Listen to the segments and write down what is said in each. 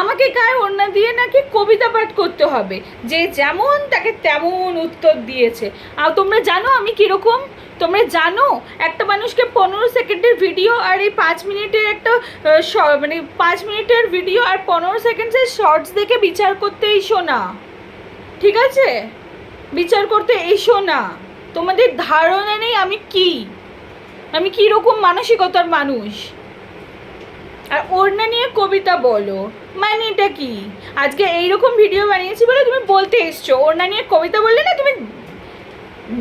আমাকে গায়ে ওড়না দিয়ে নাকি কবিতা পাঠ করতে হবে। যে যেমন তাকে তেমন উত্তর দিয়েছে। আর তোমরা জানো আমি কীরকম? তোমরা জানো একটা মানুষকে পনেরো সেকেন্ডের ভিডিও আর এই পাঁচ মিনিটের একটা মানে পাঁচ মিনিটের ভিডিও আর পনেরো সেকেন্ডসের শর্টস দেখে বিচার করতে এসো না। ঠিক আছে? বিচার করতে এসো না। তোমাদের ধারণা নেই আমি কি? আমি কী রকম মানসিকতার মানুষ? আর ওড়না নিয়ে কবিতা বলো। মানে এটা কি? আজকে এইরকম ভিডিও বানিয়েছি বলে তুমি বলতে এসছো। ওড়না নিয়ে কবিতা বললে না তুমি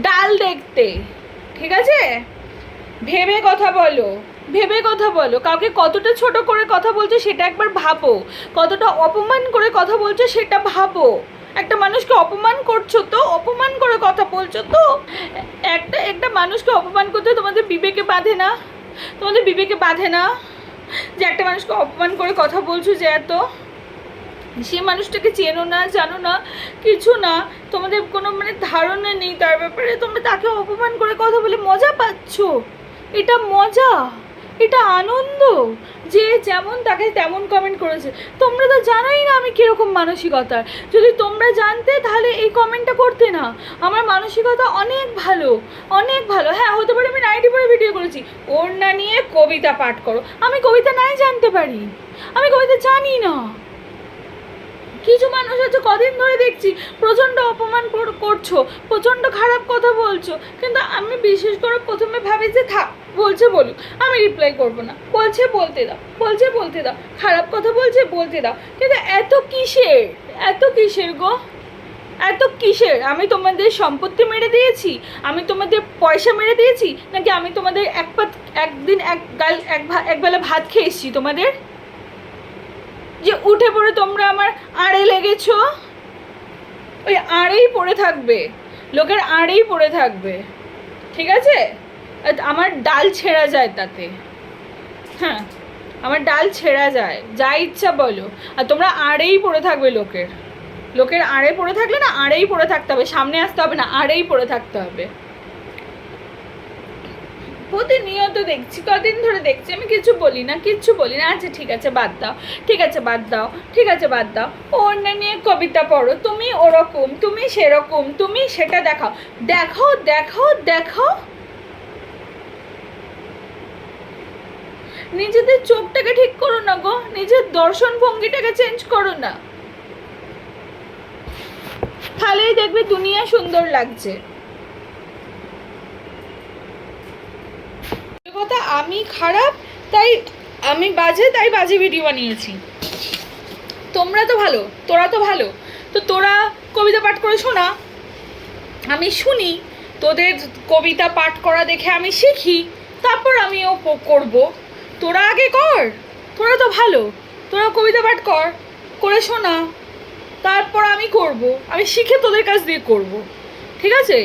ডাল দেখতে। ঠিক আছে? ভেবে কথা বলো। ভেবে কথা বলো। কাউকে কতটা ছোট করে কথা বলছো সেটা একবার ভাবো। কতটা অপমান করে কথা বলছো সেটা ভাবো। একটা মানুষকে অপমান করছ তো, অপমান করে কথা বলছো তো। একটা একটা মানুষকে অপমান করতে তোমাদের বিবেকে বাঁধে না? তোমাদের বিবেকে বাঁধে না? যে একটা মানুষকে অপমান করে কথা বলছো যে এত? সেই মানুষটাকে চেনো না, জানো না, কিছু না। তোমাদের কোনো মানে ধারণা নেই তার ব্যাপারে। তোমরা তাকে অপমান করে কথা বলে মজা পাচ্ছ। এটা মজা। এটা আনন্দ যে যেমন তাকে তেমন কমেন্ট করেছে। তোমরা তো জানোই না আমি কীরকম মানসিকতার। যদি তোমরা জানতে, তাহলে এই কমেন্টটা করতে না। আমার মানসিকতা অনেক ভালো অনেক ভালো। হ্যাঁ হতে পারে আমি নাইটি পরে ভিডিও করেছি। ওর না নিয়ে কবিতা পাঠ করো। আমি কবিতা নাই জানতে পারি। আমি কবিতা জানি না। কিছু মানুষ আছে, কদিন ধরে দেখছি প্রচণ্ড অপমান কর- করছ, প্রচণ্ড খারাপ কথা বলছো। কিন্তু আমি বিশেষ করে প্রথমে ভাবি যে, থাক, বলছে বলুক, আমি রিপ্লাই করব না। বলছে বলতে দাও, বলছে বলতে দাও, খারাপ কথা বলছে বলতে দাও। কিন্তু এত কিসের এত কিসের গো? এত কিসের? আমি তোমাদের সম্পত্তি মেরে দিয়েছি? আমি তোমাদের পয়সা মেরে দিয়েছি? নাকি আমি তোমাদের এক পাত একদিন এক গাল এক ভা- একবেলা ভাত খেয়ে এসেছি তোমাদের? যে উঠে পড়ে তোমরা আমার আড়ে লেগেছো? ওই আড়েই পড়ে থাকবে। লোকের আড়েই পড়ে থাকবে। ঠিক আছে? আমার ডাল ছেঁড়া যায় তাতে। হ্যাঁ আমার ডাল ছেঁড়া যায়। যা ইচ্ছা বলো। আর তোমরা আড়েই পড়ে থাকবে লোকের। লোকের আড়ে পড়ে থাকলে না আড়েই পড়ে থাকতে হবে। সামনে আসতে হবে না, আড়েই পড়ে থাকতে হবে। প্রতিনিয়ত দেখছি, কদিন ধরে দেখছি, আমি কিছু বলি না কিচ্ছু বলি না। আচ্ছা ঠিক আছে, বাদ দাও, ঠিক আছে, বাদ দাও, ঠিক আছে, বাদ দাও। অন্য নিয়ে কবিতা পড়ো, তুমি ওরকম, তুমি সেরকম, তুমি সেটা দেখাও। দেখাও দেখাও দেখাও। নিজেদের চোখটাকে ঠিক করো না গো, নিজের দর্শন ভঙ্গিটাকে চেঞ্জ করো না। তাহলেই দেখবে দুনিয়া সুন্দর লাগছে। কথা, আমি খারাপ, তাই আমি বাজে, তাই বাজে ভিডিও বানিয়েছি। তোমরা তো ভালো, তোরা তো ভালো। তো তোরা কবিতা পাঠ করে শোনা আমি শুনি, তোদের কবিতা পাঠ করা দেখে আমি শিখি, তারপর আমিও করব। তোরা আগে কর, তোরা তো ভালো, তোরা কবিতা পাঠ কর করে শোনা তারপর আমি করব, আমি শিখে তোদের কাছ দিয়ে করব। ঠিক আছে?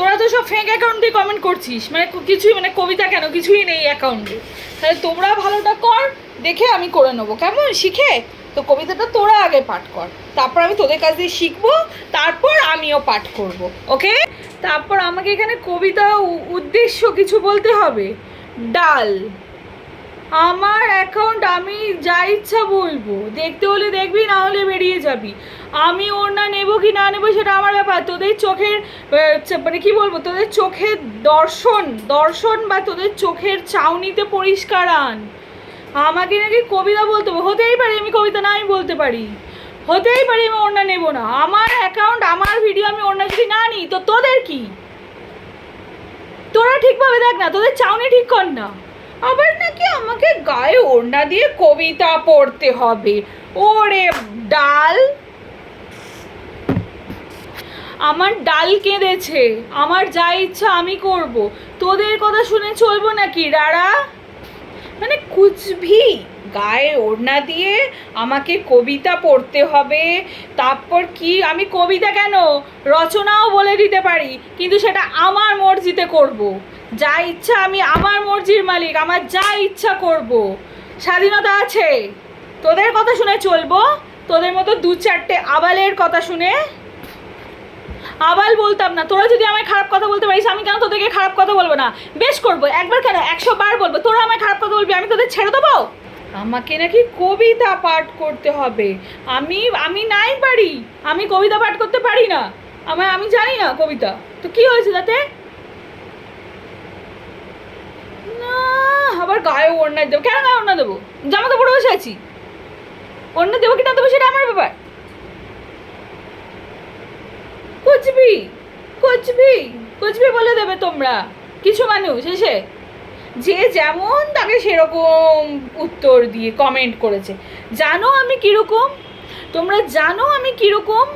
তোরা তো সব ফেক অ্যাকাউন্ট কমেন্ট করছিস। মানে কিছুই মানে কবিতা কেন? কিছুই নেই অ্যাকাউন্টে তাহলে তোমরা ভালোটা কর, দেখে আমি করে নেব। কেমন? শিখে? তো কবিতাটা তোরা আগে পাঠ কর। তারপর আমি তোদের কাছ দিয়ে শিখব, তারপর আমিও পাঠ করব। ওকে তারপর আমাকে এখানে কবিতা উদ্দেশ্য কিছু বলতে হবে। ডাল। আমার অ্যাকাউন্ট আমি যা ইচ্ছা বলব। দেখতে হলে দেখবি, না হলে বেরিয়ে যাবি। আমি ওর না নেব কি না নেব সেটা আমার ব্যাপার। তোদের চোখের মানে কি বলব, তোদের চোখের দর্শন দর্শন বা তোদের চোখের চাউনিতে পরিষ্কার আন। আমাকে নাকি কবিতা বলতে হতেই পারে আমি কবিতা নাই বলতে পারি। হতেই পারি আমি ওড়না নেব না। আমার অ্যাকাউন্ট আমার ভিডিও আমি ওড়না যদি না নিই, তো তোদের কি? তোরা ঠিকভাবে দেখ না, তোদের চাউনি ঠিক কর না। আবার নাকি আমাকে গায়ে ওড়না দিয়ে কবিতা পড়তে হবে। ওরে ডাল। আমার ডাল কেঁদেছে। আমার যা ইচ্ছা আমি করব। তোদের কথা শুনে চলবো নাকি, রাড়া? মানে কুচভি। গায়ে ওড়না দিয়ে আমাকে কবিতা পড়তে হবে। তারপর কি? আমি কবিতা কেন? রচনাও বলে দিতে পারি, কিন্তু সেটা আমার মর্জিতে করব। যা ইচ্ছা আমি আমার মর্জির মালিক, আমার যা ইচ্ছা করব। স্বাধীনতা আছে। তোদের কথা শুনে চলবো। তোদের মতো দু চারটে আবালের কথা শুনে। আবাল বলতাম না, তোরা যদি আমায় খারাপ কথা বলতে পারিস, আমি কেন তোদেরকে খারাপ কথা বলব না? বেশ করব, একবার কেন? একশো বার বলব, তোরা আমায় খারাপ কথা বলবি, আমি তোদের ছেড়ে দেবো? আমাকে নাকি কবিতা পাঠ করতে হবে। আমি আমি নাই পারি আমি কবিতা পাঠ করতে পারি না। আমার, আমি জানি না কবিতা। তো কি হয়েছে তাতে? না, আবার গায়ে ওড়না দেবো। কেন গায়ে ওড়না দেবো? জামা পরে বসে আছি। ওড়না দেবো কি না দেবো সেটা আমার ব্যাপার। কুচবি কুচবি কুচবি বলে দেবে তোমরা। কিছু মানুষ, এসে। যে যেমন তাকে সেরকম উত্তর দিয়ে কমেন্ট করেছে। জানো আমি কীরকম? তোমরা জানো আমি কীরকম?